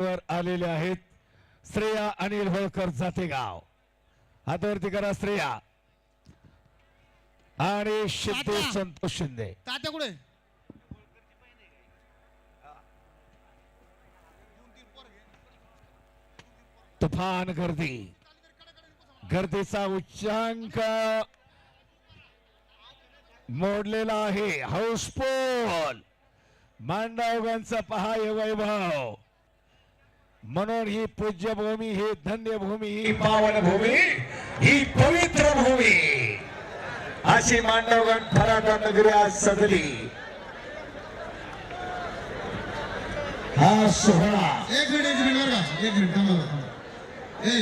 वर आलेले आहेत श्रेया अनिल होळकर जातेगाव. हातावरती करा श्रेया. आणि शिंदे तात्या. संतोष शिंदे. तात्या कुठे? तुफान गर्दी. गर्दीचा उच्चांक मोडलेला आहे. हाऊसफुल. मांडवगांचा पहा हे वैभव. म्हणून ही पूज्य भूमी ही धन्य भूमी ही पावन भूमी ही पवित्र भूमी अशी मांडवगण फराटा नगरी आज सजली हा सोहळा एक मिनिट एक मिनिट एक मिनिट थांबा थांबा. ए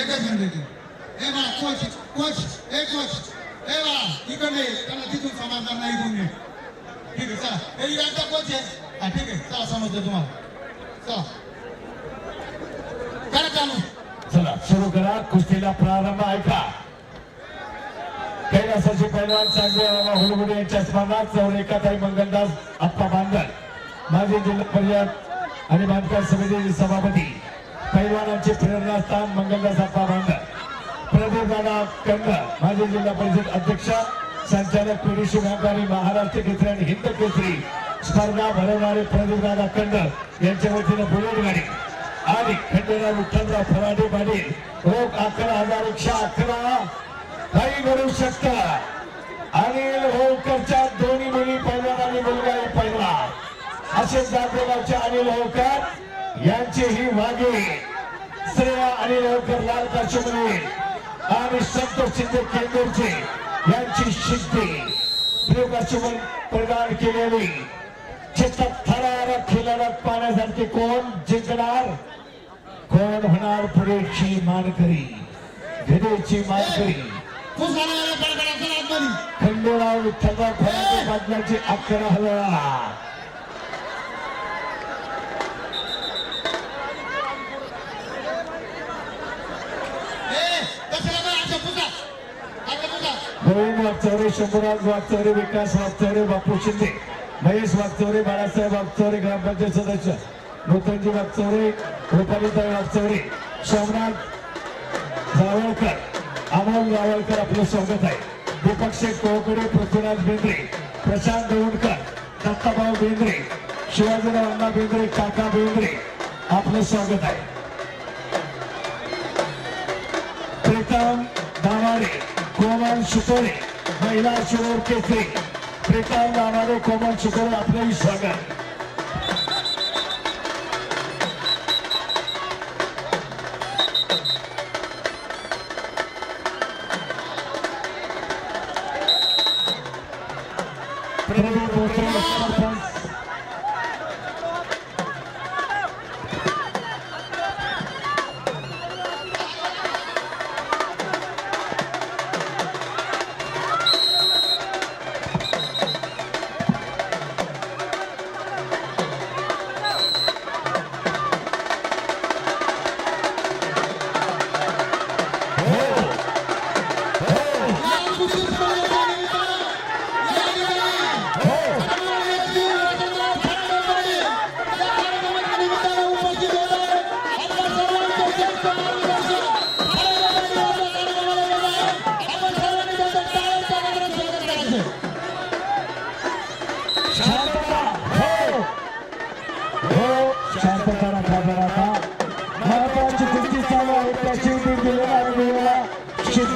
एकच मिनिट एक मिनिट. ए बाळा कोच कोच ए कोच ए बाळा इकडे ये. त्यांना तिथून समाधान नाही. ठीक आहे चला ए यांचा कोच आहे हा ठीक आहे. चला समजतो तुम्हाला. चला. करा चालू. चला सुरू करा. कुस्तीला प्रारंभ ऐका. कैलासाचे पैलवान चांगले हुलगुडे यांच्या स्मरणात चौरेकाताई मंगलदास आप्पा बांधल माजी जिल्हा परिषद आणि बांधकाम समितीचे सभापती. पैलवानांचे प्रेरणास्थान मंगलदास आप्पा बांधल प्रदीप दादा कंद माजी जिल्हा परिषद अध्यक्ष संचालक पिढीशी व्यापारी महाराष्ट्र केसरी आणि हिंद केसरी. स्पर्धा भरवणारे प्रदीपदादा दादा यांच्या वतीने बुलेट गाडी आणि खंडेराव विठ्ठलराव फराडे पाटील. रोख अकरा हजार एकशे अकरा. काही घडू शकत. अनिल होळकरच्या दोन्ही मुली पहिला आणि मुलगा पहिला. असे जातेगावचे अनिल होळकर यांची ही वाघे श्रेया अनिल होळकर लाल काशमुनी आणि संतोष शिंदे केंदूरचे यांची शिद्धी प्रियकाशमन प्रदान केलेली. खिलारत पाण्यासारखे कोण जिंकणार? कोण होणार पुढेची मानकरी? घडीची मानकरी? खंडोराव विठ्ठलराव फराटे पाटलाची अकरा हलवा गोविंद वागचौरे शंभूराज विकास वागचौरे बापू शिंदे. महेश वागचौरे बाळासाहेब वागचौरे ग्रामपंचायत सदस्य नूतनजी वागचौरे रुपालीताई वागचौरे सोमनाथ जावळकर अमोल जावळकर आपलं स्वागत आहे. दीपक शेख कोकडे पृथ्वीराज बेंद्रे प्रशांत देऊणकर दत्ताभाऊ बेंद्रे शिवाजीराव अण्णा बेंद्रे काका बेंद्रे आपलं स्वागत आहे. प्रीतम दामारे कोमल शितोळे महिला शिरोर केसरी प्रीतम दामारे कोमल शितोळे आपलंही स्वागत प्रदीप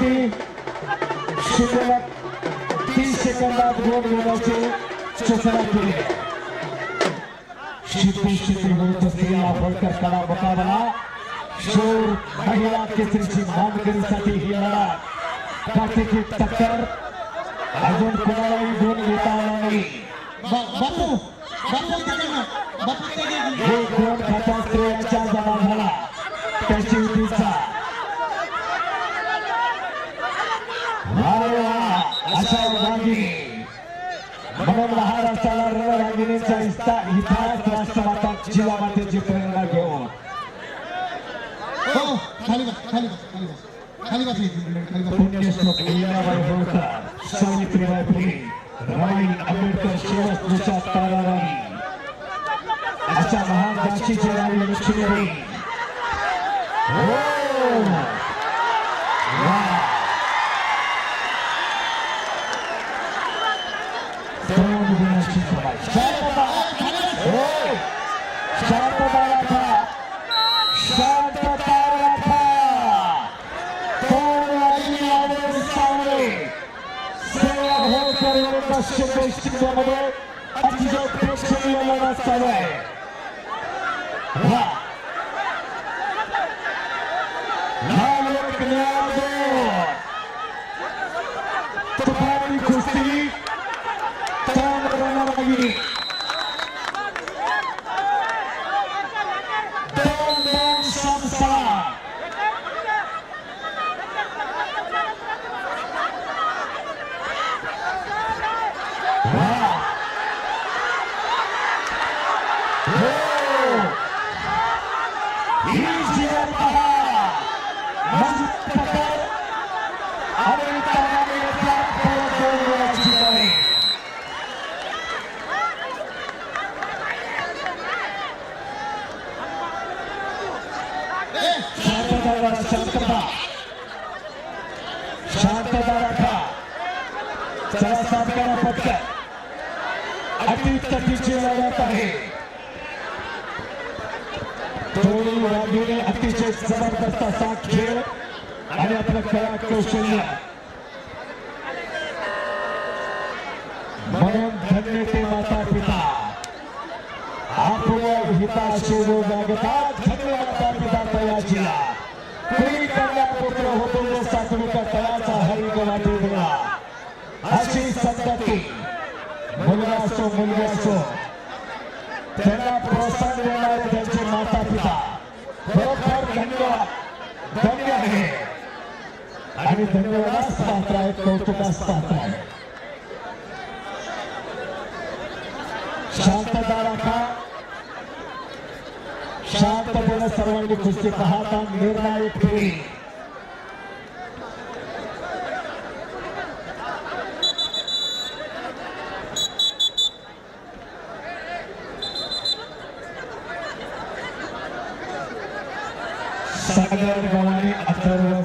शिट्टी शिल्लक तीस सेकंदात गोल घेण्याची सूचना केली शिट्टी शिट्टी होत असलेला होळकर कडा मुकाबला शूर महिला केसरीची मानकरीसाठी ही लढत काठीची टक्कर अजून कोणालाही गुण घेता आला नाही बा- बापू बापू तिकडनं बापू तिकडनं हे दोन खाता स्त्रियांच्या जमा झाला त्याची युतीचा अशा वाघिणी म्हणून महाराष्ट्राला रणरागिणीचा इतिहास इतिहास राष्ट्रमाता जिजामातेची प्रेरणा घेऊन हो खाली बस खाली बस खाली बस खाली बस एक मिनिट खाली बस पुण्यश्लोक सावित्रीबाई फुले राईल आंबेडकर शिवस्त्रीच्या ताराराणी अशा महान राशीची राणी लक्ष्मी होई हो! kary 11 wejści w domowe, a dzisiaj przekierują na stałe. कला कौशल्य. म्हणून धन्य ते माता पिता आपल्या हिताशी जो जागतात धन्य माता पिता तयाचीला कुणी कन्या पुत्र होतो जो सात्विक तयाचा हरी गवाटी दिला अशी संतती. मुलगा असो मुलगा असो त्यांना प्रोत्साहन देणारे त्यांचे माता पिता खरोखर धन्यवाद धन्य आहे आणि धन्यवादास पात्र आहेत कौतुकास पात्र आहे शांतता राखा शांतपणे सर्वांनी कुस्ती पाहता निर्णायक फेरी सागर गवानी अथर्व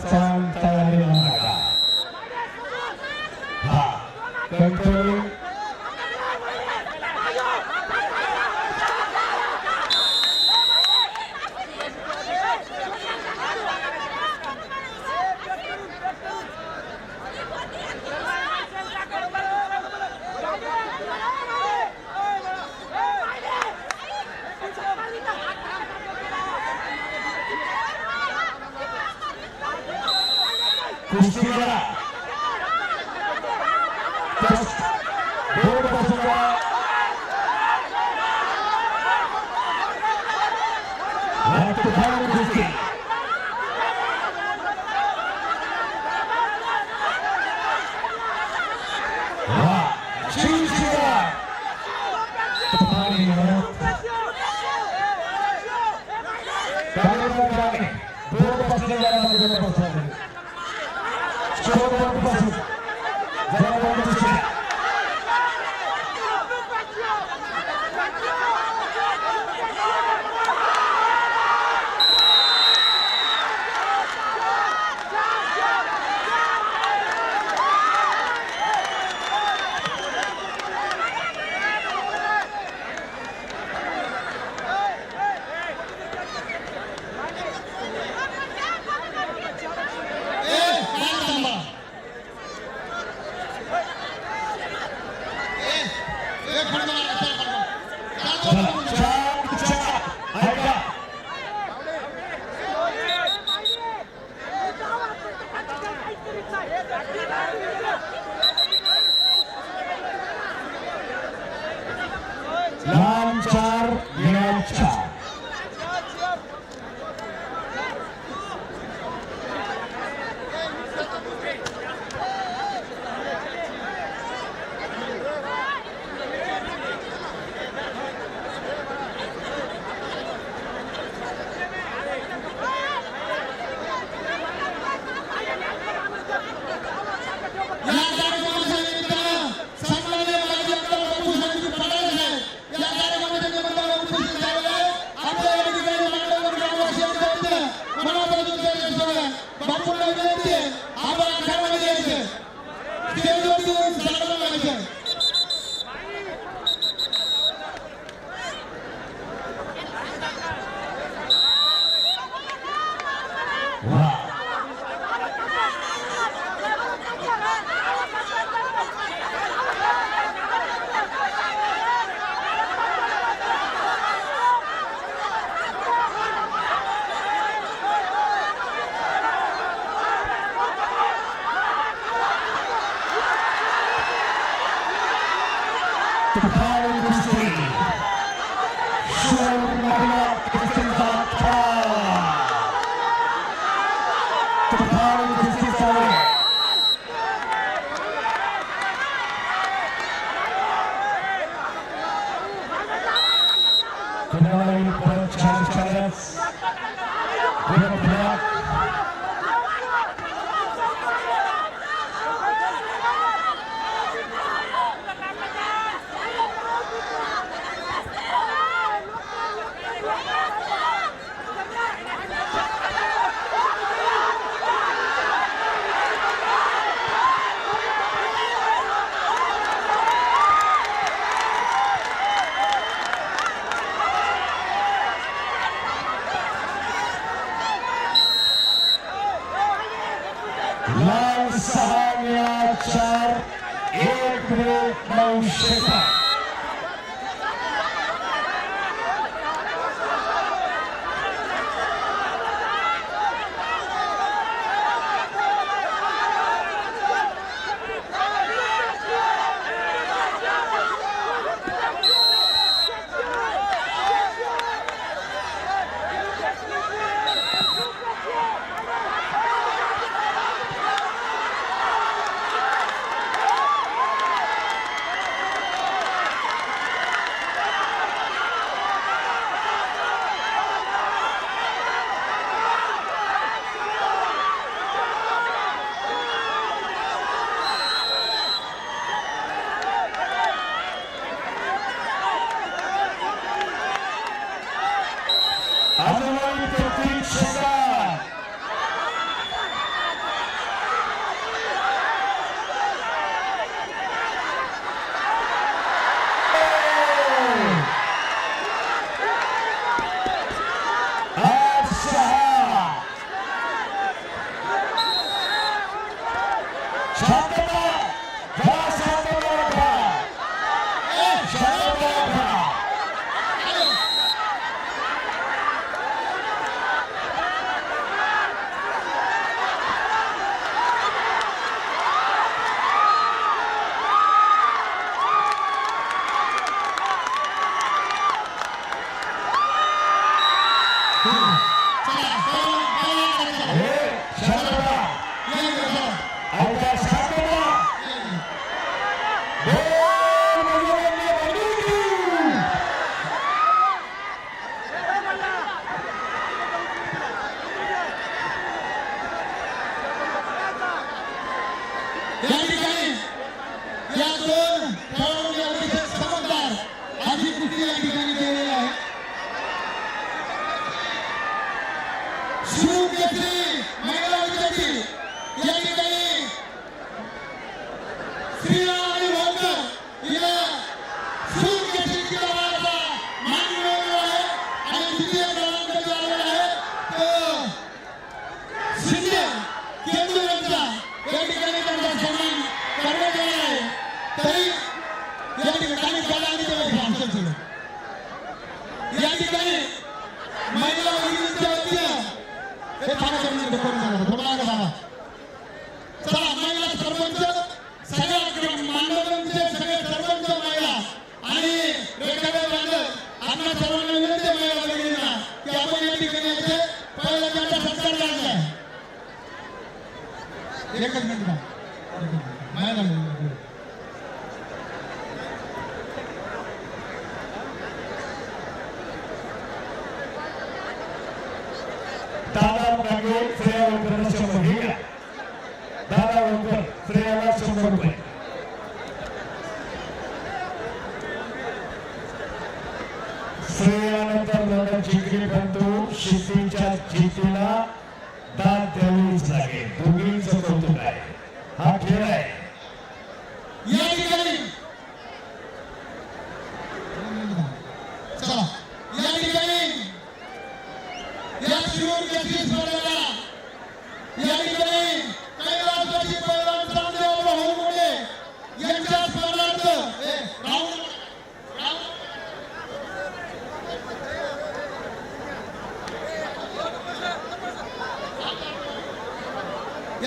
कुस्ती lancar কেউ যদি लाल सहाय्याचार एक रूप नौ शिखा 정답! গাড়ি আমি দেবো ছিল प्रयाला शंभर रुपये श्रेयानंतर लढत जिंकली परंतु शितीच्या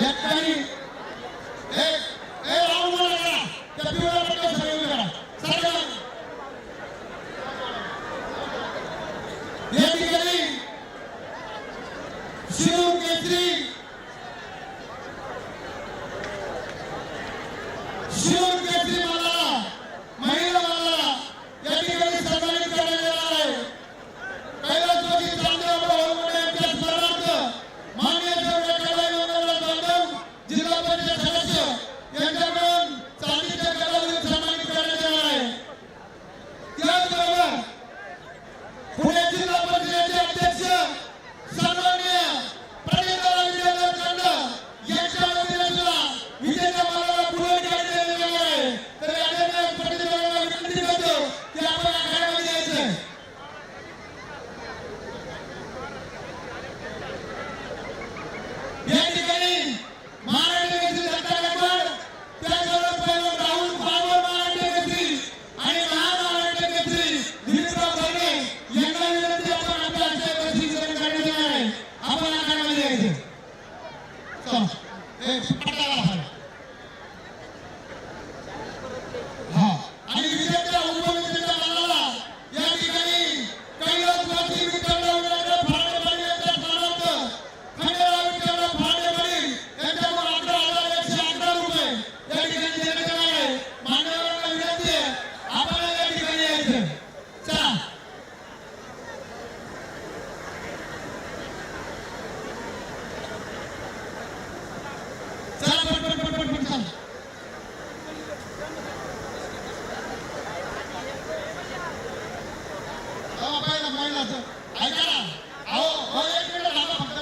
या ठिकाणी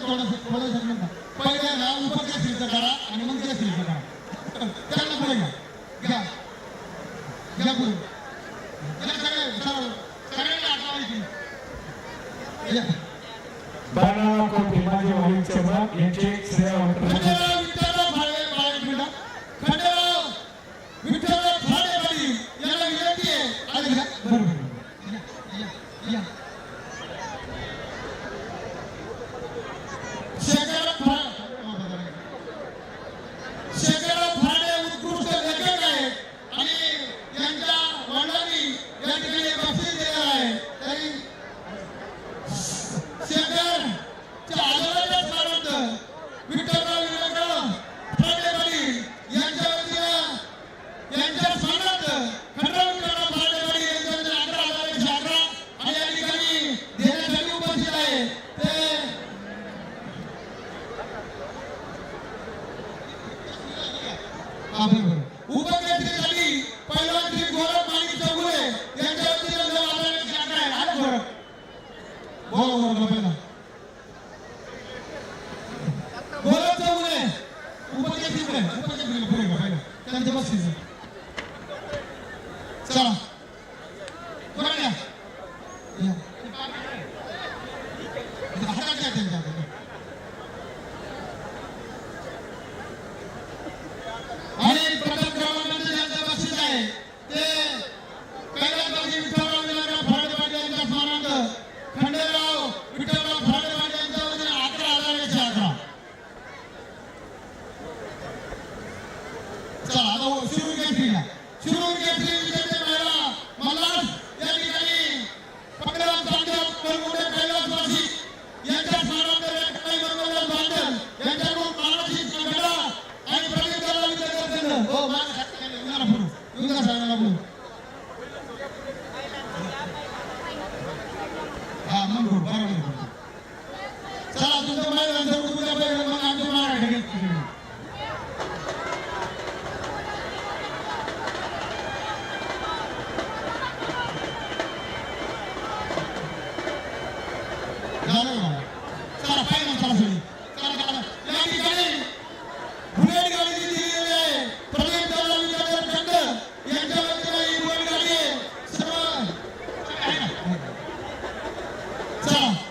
थोडस थोडस पहिल्या नाव उपकेसरीचं करा आणि मग केसरीचं करा. त्यांना पुढे घ्या ছাড়া Cha.